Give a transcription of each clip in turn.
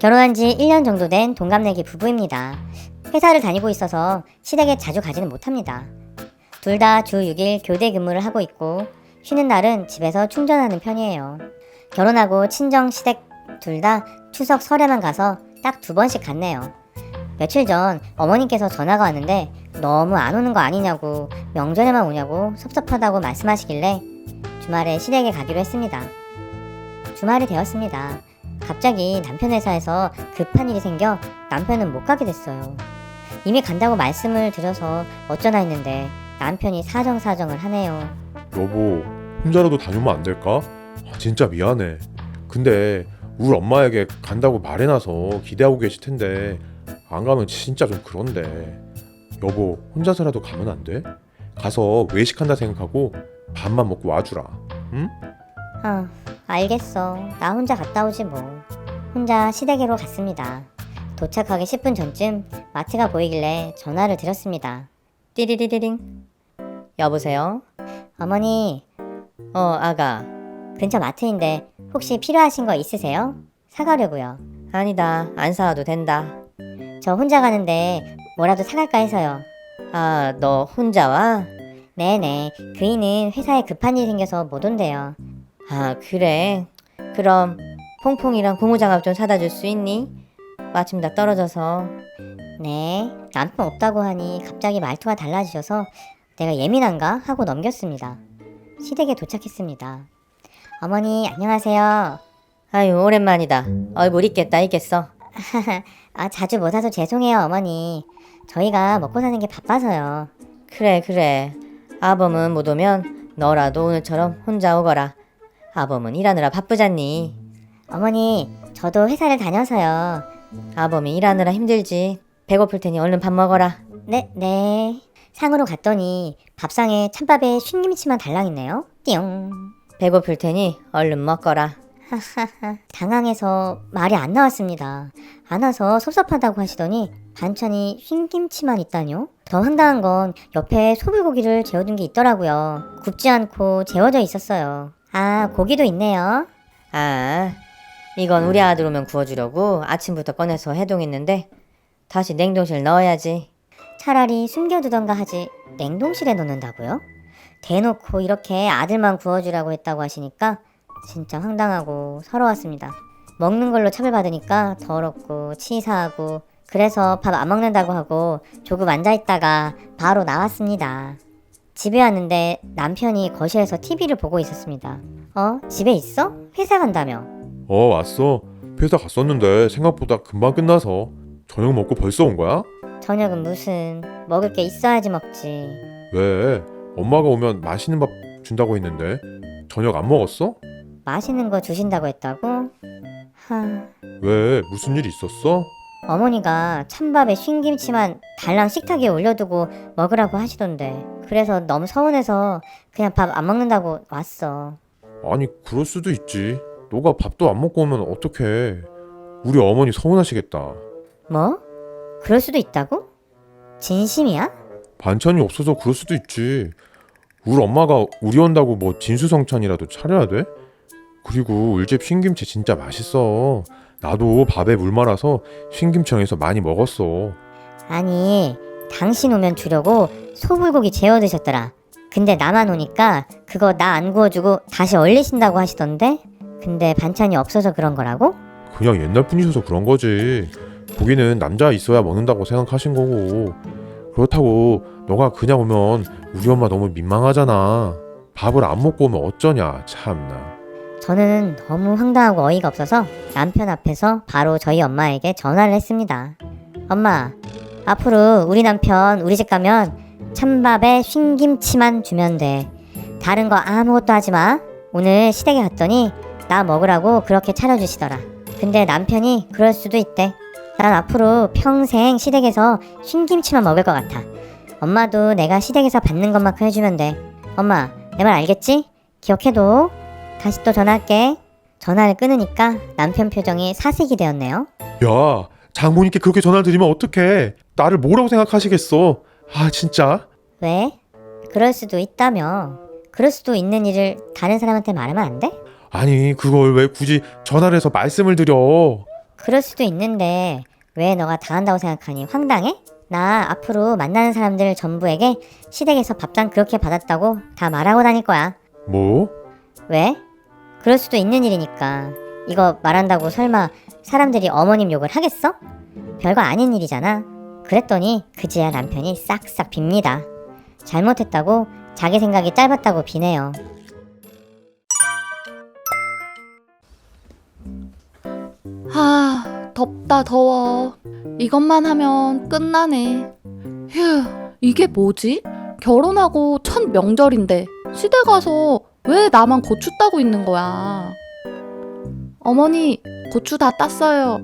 결혼한 지 1년 정도 된 동갑내기 부부입니다. 회사를 다니고 있어서 시댁에 자주 가지는 못합니다. 둘 다 주 6일 교대 근무를 하고 있고 쉬는 날은 집에서 충전하는 편이에요. 결혼하고 친정 시댁 둘 다 추석 설에만 가서 딱 두 번씩 갔네요. 며칠 전 어머님께서 전화가 왔는데 너무 안 오는 거 아니냐고 명절에만 오냐고 섭섭하다고 말씀하시길래 주말에 시댁에 가기로 했습니다. 주말이 되었습니다. 갑자기 남편 회사에서 급한 일이 생겨 남편은 못 가게 됐어요. 이미 간다고 말씀을 드려서 어쩌나 했는데 남편이 사정사정을 하네요. 여보, 혼자라도 다녀오면 안 될까? 아, 진짜 미안해. 근데 우리 엄마에게 간다고 말해놔서 기대하고 계실 텐데 안 가면 진짜 좀 그런데. 여보, 혼자서라도 가면 안 돼? 가서 외식한다 생각하고 밥만 먹고 와주라. 응? 아, 알겠어. 나 혼자 갔다 오지 뭐. 혼자 시댁으로 갔습니다. 도착하기 10분 전쯤 마트가 보이길래 전화를 드렸습니다. 띠리리리링. 여보세요? 어머니, 어, 아가. 근처 마트인데 혹시 필요하신 거 있으세요? 사가려고요. 아니다. 안 사와도 된다. 저 혼자 가는데 뭐라도 사갈까 해서요. 아, 너 혼자 와? 네네. 그이는 회사에 급한 일이 생겨서 못 온대요. 아, 그래. 그럼 퐁퐁이랑 고무장갑 좀 사다 줄 수 있니? 마침 나 떨어져서. 네. 남편 없다고 하니 갑자기 말투가 달라지셔서 내가 예민한가 하고 넘겼습니다. 시댁에 도착했습니다. 어머니, 안녕하세요. 아유, 오랜만이다. 얼굴 있겠다, 있겠어. 아, 자주 못 와서 죄송해요, 어머니. 저희가 먹고 사는 게 바빠서요. 그래, 그래. 아범은 못 오면 너라도 오늘처럼 혼자 오거라. 아범은 일하느라 바쁘잖니. 어머니, 저도 회사를 다녀서요. 아범이 일하느라 힘들지. 배고플 테니 얼른 밥 먹어라. 네, 네. 상으로 갔더니 밥상에 찬밥에 쉰김치만 달랑있네요. 띠용. 배고플 테니 얼른 먹거라. 하하하. 당황해서 말이 안 나왔습니다. 안 와서 섭섭하다고 하시더니 반찬이 흰김치만 있다뇨? 더 황당한 건 옆에 소불고기를 재워둔 게 있더라고요. 굽지 않고 재워져 있었어요. 아, 고기도 있네요. 아, 이건 우리 아들 오면 구워주려고 아침부터 꺼내서 해동했는데 다시 냉동실 넣어야지. 차라리 숨겨두던가 하지 냉동실에 넣는다고요? 대놓고 이렇게 아들만 구워주라고 했다고 하시니까 진짜 황당하고 서러웠습니다. 먹는 걸로 차별받으니까 더럽고 치사하고 그래서 밥 안 먹는다고 하고 조금 앉아있다가 바로 나왔습니다. 집에 왔는데 남편이 거실에서 TV를 보고 있었습니다. 어? 집에 있어? 회사 간다며? 어, 왔어. 회사 갔었는데 생각보다 금방 끝나서 저녁 먹고 벌써 온 거야? 저녁은 무슨 먹을 게 있어야지 먹지. 왜? 엄마가 오면 맛있는 밥 준다고 했는데 저녁 안 먹었어? 맛있는 거 주신다고 했다고? 하... 왜? 무슨 일 있었어? 어머니가 찬밥에 쉰김치만 달랑 식탁에 올려두고 먹으라고 하시던데 그래서 너무 서운해서 그냥 밥 안 먹는다고 왔어 아니, 그럴 수도 있지. 너가 밥도 안 먹고 오면 어떡해. 우리 어머니 서운하시겠다. 뭐? 그럴 수도 있다고? 진심이야? 반찬이 없어서 그럴 수도 있지. 우리 엄마가 우리 온다고 뭐 진수성찬이라도 차려야 돼? 그리고 울집 쉰김치 진짜 맛있어. 나도 밥에 물 말아서 쉰김청에서 많이 먹었어. 아니 당신 오면 주려고 소불고기 재워 드셨더라 근데 나만 오니까 그거 나 안 구워주고 다시 얼리신다고 하시던데 근데 반찬이 없어서 그런 거라고? 그냥 옛날 분이셔서 그런 거지. 고기는 남자 있어야 먹는다고 생각하신 거고. 그렇다고 너가 그냥 오면 우리 엄마 너무 민망하잖아. 밥을 안 먹고 오면 어쩌냐, 참나. 저는 너무 황당하고 어이가 없어서 남편 앞에서 바로 저희 엄마에게 전화를 했습니다. 엄마, 앞으로 우리 남편 우리 집 가면 찬밥에 쉰김치만 주면 돼. 다른 거 아무것도 하지 마. 오늘 시댁에 갔더니 나 먹으라고 그렇게 차려주시더라. 근데 남편이 그럴 수도 있대. 난 앞으로 평생 시댁에서 쉰김치만 먹을 것 같아. 엄마도 내가 시댁에서 받는 것만큼 해주면 돼. 엄마, 내 말 알겠지? 기억해둬. 다시 또 전화할게. 전화를 끊으니까 남편 표정이 사색이 되었네요. 야, 장모님께 그렇게 전화를 드리면 어떡해. 나를 뭐라고 생각하시겠어. 아, 진짜. 왜? 그럴 수도 있다며. 그럴 수도 있는 일을 다른 사람한테 말하면 안 돼? 아니 그걸 왜 굳이 전화를 해서 말씀을 드려 그럴 수도 있는데 왜 너가 다 한다고 생각하니 황당해? 나 앞으로 만나는 사람들 전부에게 시댁에서 밥상 그렇게 받았다고 다 말하고 다닐 거야. 뭐? 왜? 그럴 수도 있는 일이니까. 이거 말한다고 설마 사람들이 어머님 욕을 하겠어? 별거 아닌 일이잖아. 그랬더니 그제야 남편이 싹싹 빕니다. 잘못했다고 자기 생각이 짧았다고 비네요. 하, 덥다 더워. 이것만 하면 끝나네. 휴, 이게 뭐지? 결혼하고 첫 명절인데 시댁 가서 왜 나만 고추 따고 있는 거야? 어머니, 고추 다 땄어요.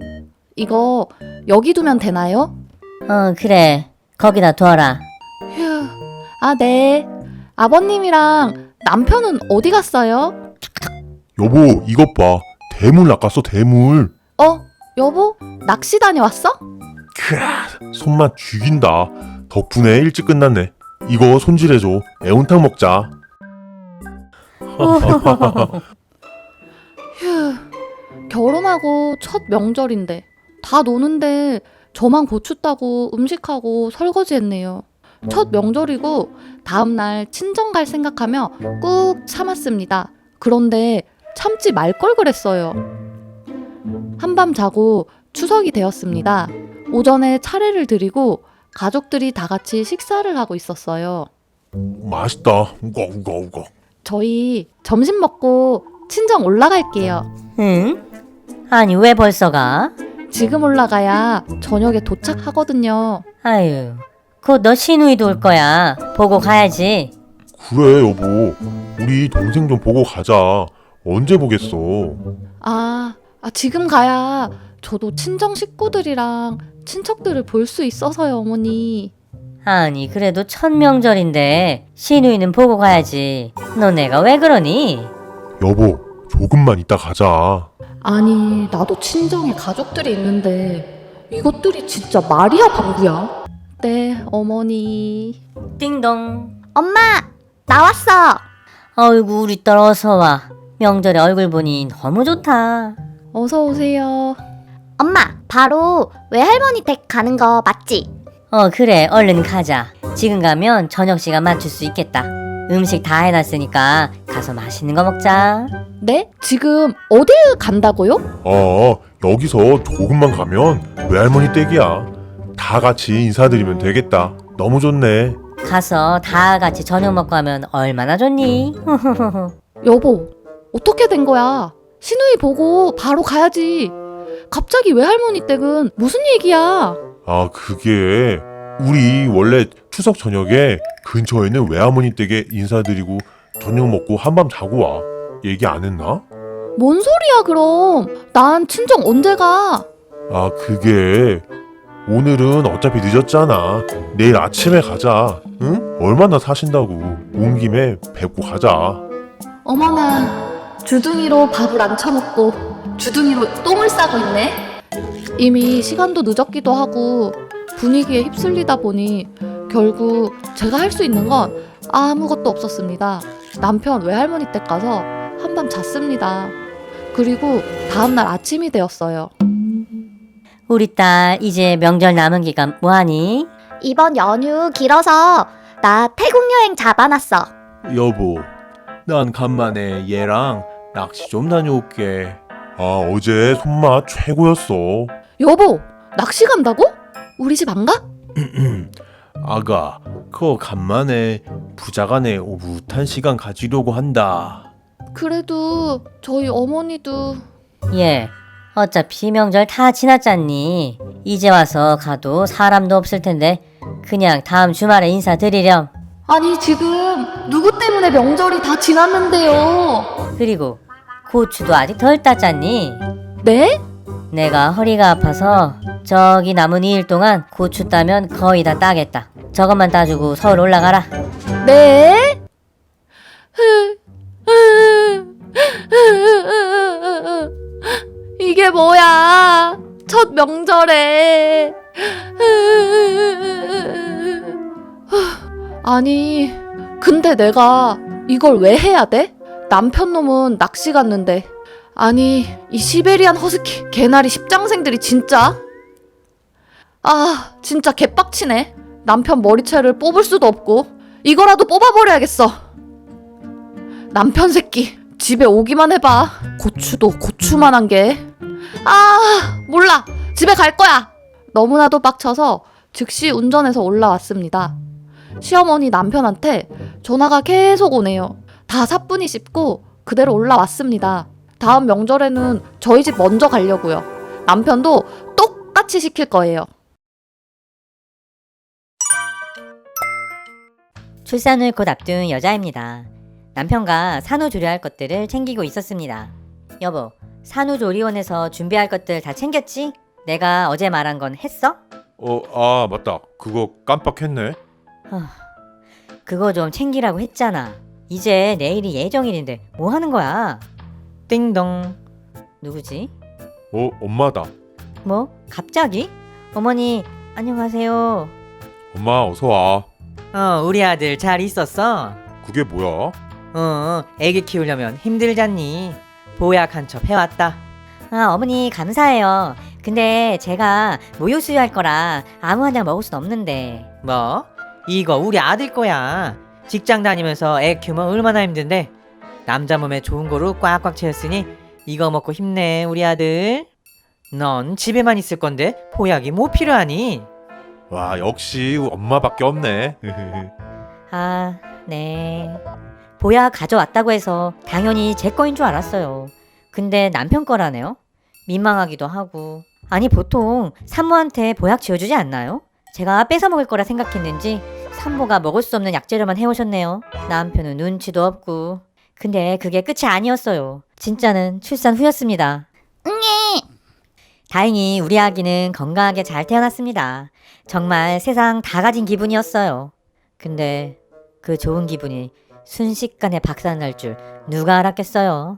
이거 여기 두면 되나요? 어, 그래. 거기다 둬라. 휴, 아, 네. 아버님이랑 남편은 어디 갔어요? 여보 이것 봐 대물 낚았어 대물 어, 여보, 낚시 다녀왔어? 크아 손맛 죽인다 덕분에 일찍 끝났네 이거 손질해줘 매운탕 먹자 휴, 결혼하고 첫 명절인데 다 노는데 저만 고추 따고 음식하고 설거지 했네요. 첫 명절이고 다음날 친정 갈 생각하며 꾹 참았습니다. 그런데 참지 말 걸 그랬어요. 한밤 자고 추석이 되었습니다. 오전에 차례를 드리고 가족들이 다 같이 식사를 하고 있었어요. 맛있다 우거 우거 우거 저희 점심 먹고 친정 올라갈게요. 응? 아니, 왜 벌써 가? 지금 올라가야 저녁에 도착하거든요. 아유, 곧 너 시누이도 올 거야. 보고 가야지. 그래 여보 우리 동생 좀 보고 가자 언제 보겠어 아, 아, 지금 가야 저도 친정 식구들이랑 친척들을 볼 수 있어서요, 어머니. 아니, 그래도 첫 명절인데 시누이는 보고 가야지. 너 내가 왜 그러니? 여보 조금만 이따 가자 아니, 나도 친정에 가족들이 있는데 이것들이 진짜 말이야, 방구야? 네, 어머니. 띵동. 엄마, 나왔어. 어이구, 우리 딸 어서 와. 명절에 얼굴 보니 너무 좋다. 어서 오세요. 엄마, 바로 외할머니 댁 가는 거 맞지? 어, 그래. 얼른 가자. 지금 가면 저녁 시간 맞출 수 있겠다. 음식 다 해놨으니까 가서 맛있는 거 먹자. 네? 지금 어딜 간다고요? 아 여기서 조금만 가면 외할머니 댁이야 다 같이 인사드리면 되겠다 너무 좋네 가서 다 같이 저녁 먹고 하면 얼마나 좋니? 여보, 어떻게 된 거야? 신우이 보고 바로 가야지. 갑자기 외할머니 댁은 무슨 얘기야? 아 그게 우리 원래 추석 저녁에 근처에 있는 외할머니 댁에 인사드리고 저녁 먹고 한밤 자고 와 얘기 안 했나? 뭔 소리야 그럼? 난 친정 언제 가? 아 그게 오늘은 어차피 늦었잖아 내일 아침에 가자 응? 얼마나 사신다고 온 김에 뵙고 가자 어머나, 주둥이로 밥을 안 처먹고 주둥이로 똥을 싸고 있네. 이미 시간도 늦었기도 하고 분위기에 휩쓸리다 보니 결국 제가 할 수 있는 건 아무것도 없었습니다. 남편 외할머니 댁 가서 한밤 잤습니다. 그리고 다음날 아침이 되었어요. 우리 딸 이제 명절 남은 기간 뭐하니? 이번 연휴 길어서 나 태국 여행 잡아놨어. 여보, 난 간만에 얘랑 낚시 좀 다녀올게. 아 어제 손맛 최고였어 여보, 낚시 간다고? 우리 집 안 가? 아가, 그거 간만에 부자간에 오붓한 시간 가지려고 한다. 그래도 저희 어머니도 예. 어차피 명절 다 지났잖니. 이제 와서 가도 사람도 없을 텐데 그냥 다음 주말에 인사드리렴. 아니 지금 누구 때문에 명절이 다 지났는데요? 그리고 고추도 아직 덜 땄잖니. 네? 내가 허리가 아파서 저기 남은 2일 동안 고추 따면 거의 다 따겠다. 저것만 따주고 서울 올라가라. 네? 이게 뭐야? 첫 명절에. 아니, 근데 내가 이걸 왜 해야 돼? 남편 놈은 낚시 갔는데 아니 이 시베리안 허스키 개나리 십장생들이 진짜 아 진짜 개빡치네 남편 머리채를 뽑을 수도 없고 이거라도 뽑아버려야겠어. 남편 새끼 집에 오기만 해봐. 고추도 고추만한 게 아 몰라. 집에 갈 거야. 너무나도 빡쳐서 즉시 운전해서 올라왔습니다. 시어머니 남편한테 전화가 계속 오네요. 다 사뿐히 씹고 그대로 올라왔습니다. 다음 명절에는 저희 집 먼저 가려고요. 남편도 똑같이 시킬 거예요. 출산을 곧 앞둔 여자입니다. 남편과 산후조리할 것들을 챙기고 있었습니다. 여보, 산후조리원에서 준비할 것들 다 챙겼지? 내가 어제 말한 건 했어? 어, 아 맞다. 그거 깜빡했네. 그거 좀 챙기라고 했잖아. 이제 내일이 예정일인데 뭐 하는 거야? 띵동. 누구지? 어, 엄마다. 뭐? 갑자기? 어머니, 안녕하세요. 엄마 어서 와. 어, 우리 아들 잘 있었어? 그게 뭐야? 어, 애기 키우려면 힘들잖니. 보약 한 첩 해왔다. 아, 어머니 감사해요. 근데 제가 모유 수유할 거라 아무하나 먹을 순 없는데. 뭐? 이거 우리 아들 거야. 직장 다니면서 애 키우면 얼마나 힘든데. 남자 몸에 좋은 거로 꽉꽉 채웠으니 이거 먹고 힘내, 우리 아들. 넌 집에만 있을 건데 보약이 뭐 필요하니? 와 역시 엄마밖에 없네. 아, 네. 보약 가져왔다고 해서 당연히 제 거인 줄 알았어요. 근데 남편 거라네요. 민망하기도 하고. 아니, 보통 산모한테 보약 지어주지 않나요? 제가 뺏어 먹을 거라 생각했는지 산모가 먹을 수 없는 약재료만 해오셨네요. 남편은 눈치도 없고. 근데 그게 끝이 아니었어요. 진짜는 출산 후였습니다. 다행히 우리 아기는 건강하게 잘 태어났습니다. 정말 세상 다 가진 기분이었어요. 근데 그 좋은 기분이 순식간에 박살날 줄 누가 알았겠어요.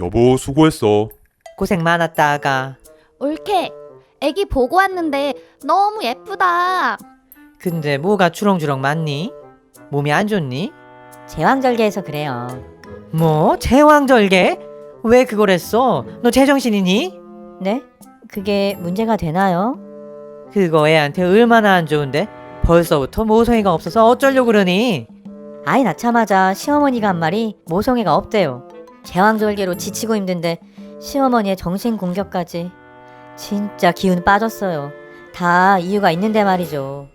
여보 수고했어. 고생 많았다, 아가. 올케, 애기 보고 왔는데 너무 예쁘다. 근데 뭐가 주렁주렁 많니? 몸이 안 좋니? 제왕절개해서 그래요. 뭐? 제왕절개? 왜 그걸 했어? 너 제정신이니? 네? 그게 문제가 되나요? 그거 애한테 얼마나 안 좋은데? 벌써부터 모성애가 없어서 어쩌려고 그러니? 아이 낳자마자 시어머니가 한 말이 모성애가 없대요. 제왕절개로 지치고 힘든데 시어머니의 정신 공격까지 진짜 기운 빠졌어요. 다 이유가 있는데 말이죠.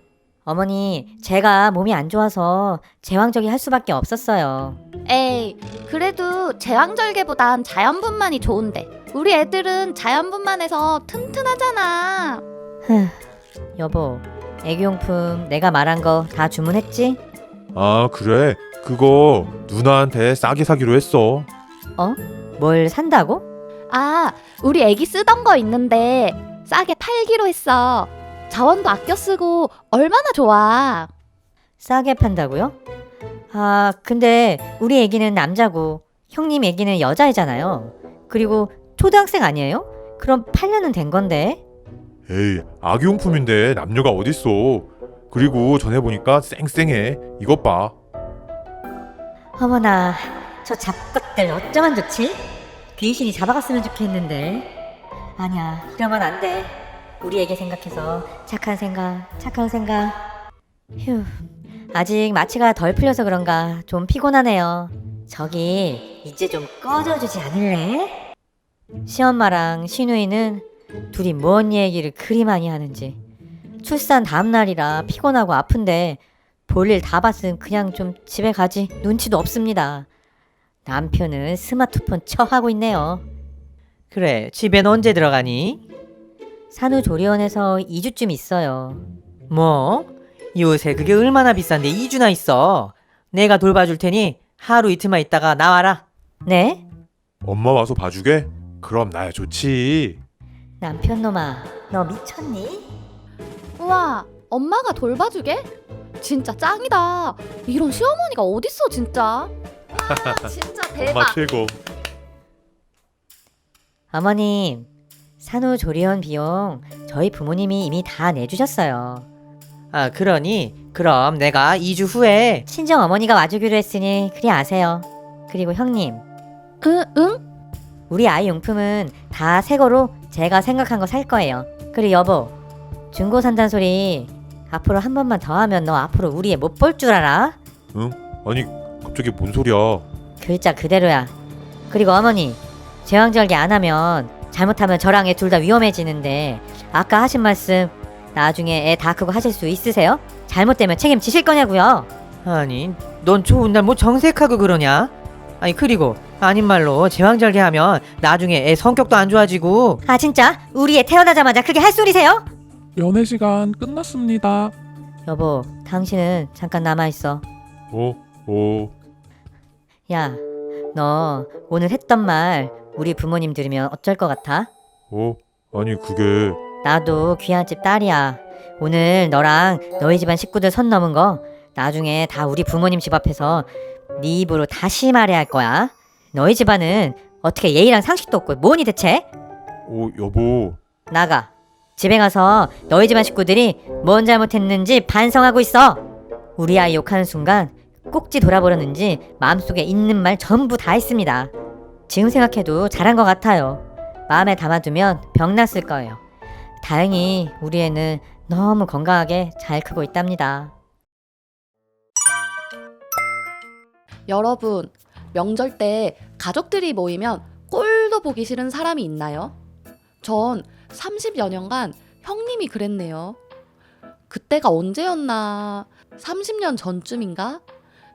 어머니, 제가 몸이 안 좋아서 제왕절개 할 수밖에 없었어요. 에이, 그래도 제왕절개보단 자연분만이 좋은데. 우리 애들은 자연분만해서 튼튼하잖아. 여보, 애기용품 내가 말한 거 다 주문했지? 아 그래. 그거 누나한테 싸게 사기로 했어. 뭘 산다고? 아, 우리 애기 쓰던 거 있는데 싸게 팔기로 했어. 자원도 아껴 쓰고 얼마나 좋아. 싸게 판다고요? 아, 근데 우리 애기는 남자고 형님 애기는 여자애잖아요. 그리고 초등학생 아니에요? 그럼 8년은 된 건데. 에이 아기용품인데 남녀가 어딨어. 그리고 전에 보니까 쌩쌩해. 이것 봐. 어머나, 저 잡것들 어쩌면 좋지? 귀신이 잡아갔으면 좋겠는데. 아니야, 이러면 안 돼. 우리 애기 생각해서 착한 생각, 착한 생각. 휴, 아직 마취가 덜 풀려서 그런가 좀 피곤하네요. 저기 이제 좀 꺼져주지 않을래? 시엄마랑 시누이는 둘이 뭔 얘기를 그리 많이 하는지. 출산 다음 날이라 피곤하고 아픈데 볼일 다 봤음 그냥 좀 집에 가지 눈치도 없습니다. 남편은 스마트폰 쳐하고 있네요. 그래, 집엔 언제 들어가니? 산후조리원에서 2주쯤 있어요. 뭐? 요새 그게 얼마나 비싼데 2주나 있어. 내가 돌봐줄 테니 하루 이틀만 있다가 나와라. 네? 엄마 와서 봐주게? 그럼 나야 좋지. 남편 놈아, 너 미쳤니? 우와, 엄마가 돌봐주게? 진짜 짱이다. 이런 시어머니가 어딨어, 진짜. 아, 진짜 대박. 엄마 최고. 어머님, 산후조리원 비용 저희 부모님이 이미 다 내주셨어요. 아, 그러니 그럼 내가 2주 후에 친정 어머니가 와주기로 했으니 그리 아세요. 그리고 형님, 응, 응? 우리 아이 용품은 다 새 거로 제가 생각한 거 살 거예요. 그리고 여보, 중고 산다는 소리 앞으로 한 번만 더 하면 너 앞으로 우리 애 못 볼 줄 알아? 아니 갑자기 뭔 소리야? 글자 그대로야. 그리고 어머니, 제왕절개 안 하면 잘못하면 저랑 애 둘 다 위험해지는데 아까 하신 말씀 나중에 애 다 크고 하실 수 있으세요? 잘못되면 책임지실 거냐고요? 아니, 넌 좋은 날 뭐 정색하고 그러냐? 아니 그리고 아닌 말로 제왕절개하면 나중에 애 성격도 안 좋아지고 아 진짜? 우리 애 태어나자마자 그게 할 소리세요? 연애 시간 끝났습니다. 여보, 당신은 잠깐 남아 있어. 어? 어? 야, 너 오늘 했던 말 우리 부모님 들으면 어쩔 것 같아? 어? 아니 그게 나도 귀한 집 딸이야. 오늘 너랑 너희 집안 식구들 선 넘은 거 나중에 다 우리 부모님 집 앞에서 네 입으로 다시 말해야 할 거야. 너희 집안은 어떻게 예의랑 상식도 없고 뭐니 대체? 어 여보 나가. 집에 가서 너희 집안 식구들이 뭔 잘못했는지 반성하고 있어. 우리 아이 욕하는 순간 꼭지 돌아버렸는지 마음속에 있는 말 전부 다 했습니다. 지금 생각해도 잘한 것 같아요. 마음에 담아두면 병 났을 거예요. 다행히 우리 애는 너무 건강하게 잘 크고 있답니다. 여러분, 명절 때 가족들이 모이면 꼴도 보기 싫은 사람이 있나요? 전 30여 년간 형님이 그랬네요. 그때가 언제였나? 30년 전쯤인가?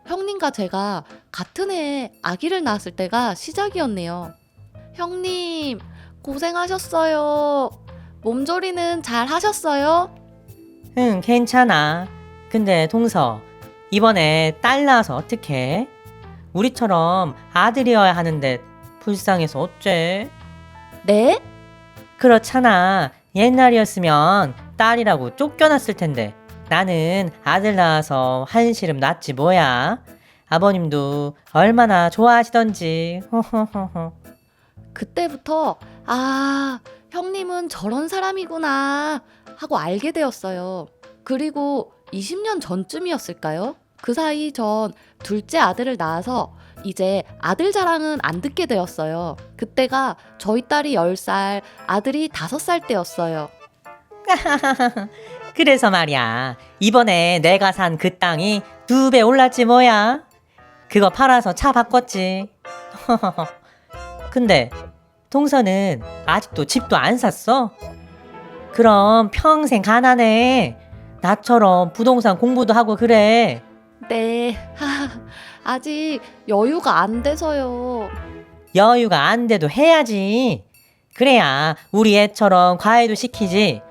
형님과 제가 같은 해에 아기를 낳았을 때가 시작이었네요. 형님, 고생하셨어요. 몸조리는 잘 하셨어요? 응 괜찮아. 근데 동서 이번에 딸 낳아서 어떡해? 우리처럼 아들이어야 하는데 불쌍해서 어째? 네? 그렇잖아. 옛날이었으면 딸이라고 쫓겨났을 텐데 나는 아들 낳아서 한시름 낳지 뭐야. 아버님도 얼마나 좋아하시던지. 호호호호. 그때부터 아, 형님은 저런 사람이구나 하고 알게 되었어요. 그리고 20년 전쯤이었을까요? 그 사이 전 둘째 아들을 낳아서 이제 아들 자랑은 안 듣게 되었어요. 그때가 저희 딸이 10살, 아들이 5살 때였어요. 그래서 말이야. 이번에 내가 산 그 땅이 두 배 올랐지 뭐야. 그거 팔아서 차 바꿨지. 근데 동서는 아직도 집도 안 샀어? 그럼 평생 가난해. 나처럼 부동산 공부도 하고 그래. 네, 아직 여유가 안 돼서요. 여유가 안 돼도 해야지. 그래야 우리 애처럼 과외도 시키지.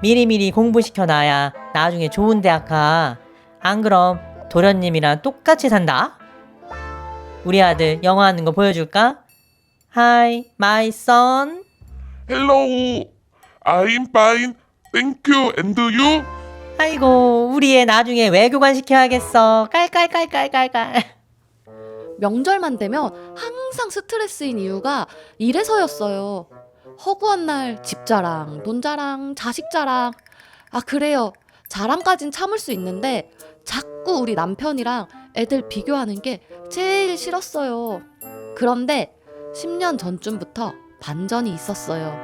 미리미리 공부시켜놔야 나중에 좋은 대학 가. 안 그럼 도련님이랑 똑같이 산다. 우리 아들 영어 하는 거 보여줄까? Hi, my son. Hello, I'm fine. Thank you. And you? 아이고, 우리 애 나중에 외교관 시켜야겠어. 깔깔깔깔깔깔. 명절만 되면 항상 스트레스인 이유가 이래서였어요. 허구한 날 집 자랑, 돈 자랑, 자식 자랑. 아, 그래요. 자랑까진 참을 수 있는데 자꾸 우리 남편이랑 애들 비교하는 게 제일 싫었어요. 그런데 10년 전쯤부터 반전이 있었어요.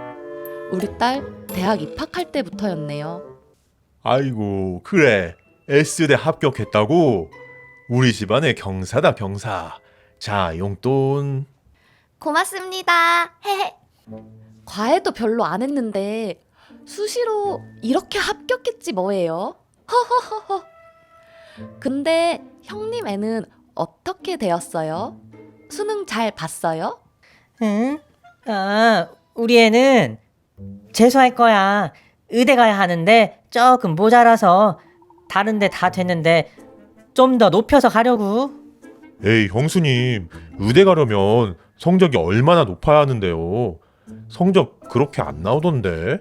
우리 딸 대학 입학할 때부터였네요. 아이고 그래 S대 합격했다고? 우리 집안의 경사다 경사. 자 용돈. 고맙습니다. 헤헤. 과외도 별로 안 했는데 수시로 이렇게 합격했지 뭐예요. 허허허허. 근데 형님 애는 어떻게 되었어요? 수능 잘 봤어요? 응? 아, 우리 애는 재수할 거야. 의대 가야 하는데 조금 모자라서 다른데 다 됐는데 좀 더 높여서 가려고. 에이 형수님 의대 가려면 성적이 얼마나 높아야 하는데요 성적 그렇게 안 나오던데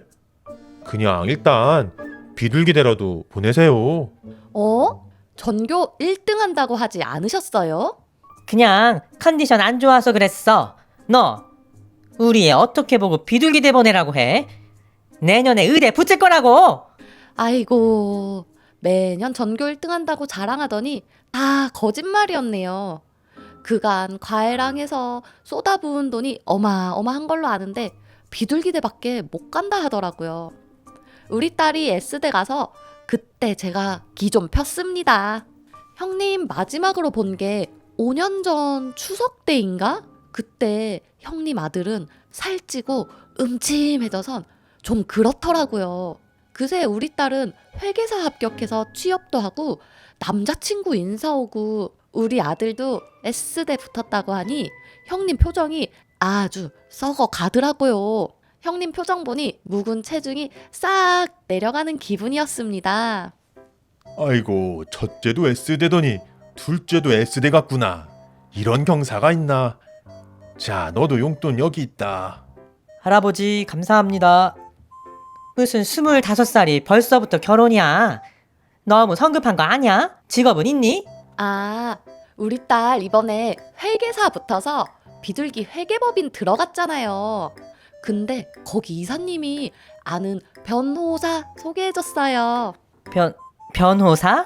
그냥 일단 비둘기대라도 보내세요 어? 전교 1등 한다고 하지 않으셨어요? 그냥 컨디션 안 좋아서 그랬어. 너 우리 애 어떻게 보고 비둘기 대 보내라고 해? 내년에 의대 붙을 거라고. 아이고, 매년 전교 1등 한다고 자랑하더니 다 거짓말이었네요. 그간 과외랑 해서 쏟아부은 돈이 어마어마한 걸로 아는데 비둘기대밖에 못 간다 하더라고요. 우리 딸이 S대 가서 그때 제가 기 좀 폈습니다. 형님 마지막으로 본 게 5년 전 추석 때인가? 그때 형님 아들은 살찌고 음침해져선 좀 그렇더라고요. 그새 우리 딸은 회계사 합격해서 취업도 하고 남자친구 인사 오고 우리 아들도 S대 붙었다고 하니 형님 표정이 아주 썩어 가더라고요. 형님 표정 보니 묵은 체중이 싹 내려가는 기분이었습니다. 아이고 첫째도 S대더니 둘째도 S대 같구나. 이런 경사가 있나? 자 너도 용돈 여기 있다. 할아버지 감사합니다. 무슨 스물다섯 살이 벌써부터 결혼이야? 너무 성급한 거 아니야? 직업은 있니? 아, 우리 딸 이번에 회계사 붙어서 비둘기 회계법인 들어갔잖아요. 근데 거기 이사님이 아는 변호사 소개해줬어요. 변 변호사?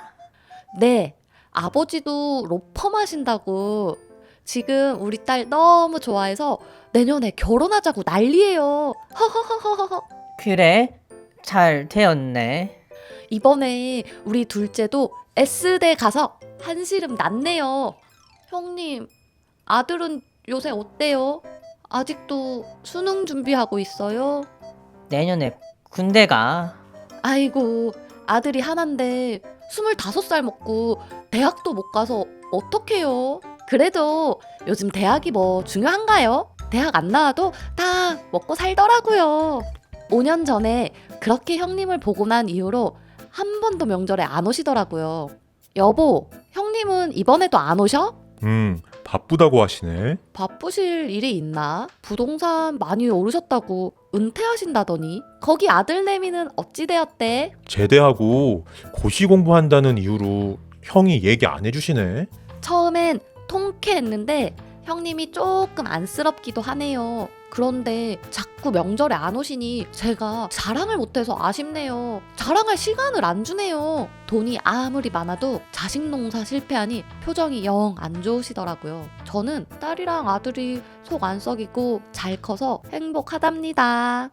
네, 아버지도 로펌 하신다고. 지금 우리 딸 너무 좋아해서 내년에 결혼하자고 난리예요. 허허허허허. 그래 잘 되었네. 이번에 우리 둘째도 S대 가서 한시름 났네요. 형님, 아들은 요새 어때요? 아직도 수능 준비하고 있어요? 내년에 군대 가 아이고, 아들이 하나인데 25살 먹고 대학도 못 가서 어떡해요? 그래도 요즘 대학이 뭐 중요한가요? 대학 안 나와도 다 먹고 살더라고요. 5년 전에 그렇게 형님을 보고 난 이후로 한 번도 명절에 안 오시더라고요. 여보, 형님은 이번에도 안 오셔? 음 바쁘다고 하시네. 바쁘실 일이 있나? 부동산 많이 오르셨다고 은퇴하신다더니 거기 아들 내미는 어찌 되었대? 제대하고 고시 공부한다는 이유로 형이 얘기 안 해주시네. 처음엔 통쾌했는데 형님이 조금 안쓰럽기도 하네요. 그런데 자꾸 명절에 안 오시니 제가 자랑을 못해서 아쉽네요. 자랑할 시간을 안 주네요. 돈이 아무리 많아도 자식 농사 실패하니 표정이 영 안 좋으시더라고요. 저는 딸이랑 아들이 속 안 썩이고 잘 커서 행복하답니다.